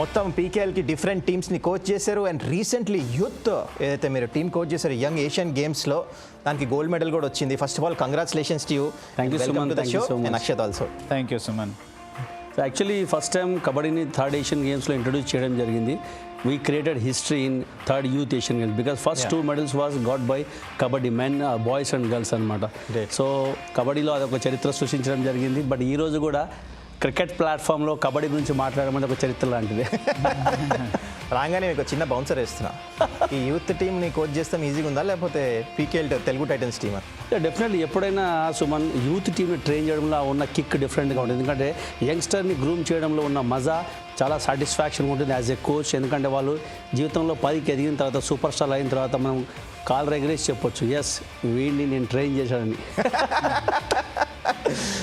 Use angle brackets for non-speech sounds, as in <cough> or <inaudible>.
మొత్తం పీకేఎల్కి డిఫరెంట్ టీమ్స్ని కోచ్ చేశారు. అండ్ రీసెంట్లీ యూత్ ఏదైతే మీరు టీమ్ కోచ్ చేశారు యంగ్ ఏషియన్ గేమ్స్లో దానికి గోల్డ్ మెడల్ కూడా వచ్చింది. First of all congratulations to you so much. And Akshat also thank you Suman so actually first time కబడ్డీని third Asian గేమ్స్లో ఇంట్రొడ్యూస్ చేయడం జరిగింది. We created history in third youth Asian games because first two medals was got by kabaddi men boys and girls అనమాట. So కబడ్డీలో అదొక చరిత్ర సృష్టించడం జరిగింది. But ఈ రోజు కూడా క్రికెట్ ప్లాట్ఫామ్లో కబడ్డీ గురించి మాట్లాడడం అనేది ఒక చరిత్ర లాంటిది. <laughs> రాగానే మీకు ఒక చిన్న బౌన్సర్ వేస్తున్నా. ఈ యూత్ టీమ్ని కోచ్ చేస్తాం ఈజీగా ఉందా లేకపోతే పీకేఎల్ తెలుగు టైటన్స్ టీమా డెఫినెట్లీ ఎప్పుడైనా సుమన్ యూత్ టీమ్ని ట్రైన్ చేయడంలో ఉన్న కిక్ డిఫరెంట్గా ఉంటుంది. ఎందుకంటే యంగ్స్టర్ని గ్రూమ్ చేయడంలో ఉన్న మజా చాలా సాటిస్ఫాక్షన్ ఉంటుంది యాజ్ ఎ కోచ్ ఎందుకంటే వాళ్ళు జీవితంలో పదికి ఎదిగిన తర్వాత సూపర్ స్టార్ అయిన తర్వాత మనం కాల్ రెగ్యులేసి చెప్పొచ్చు. ఎస్ వీడిని నేను ట్రైన్ చేశానని. <laughs>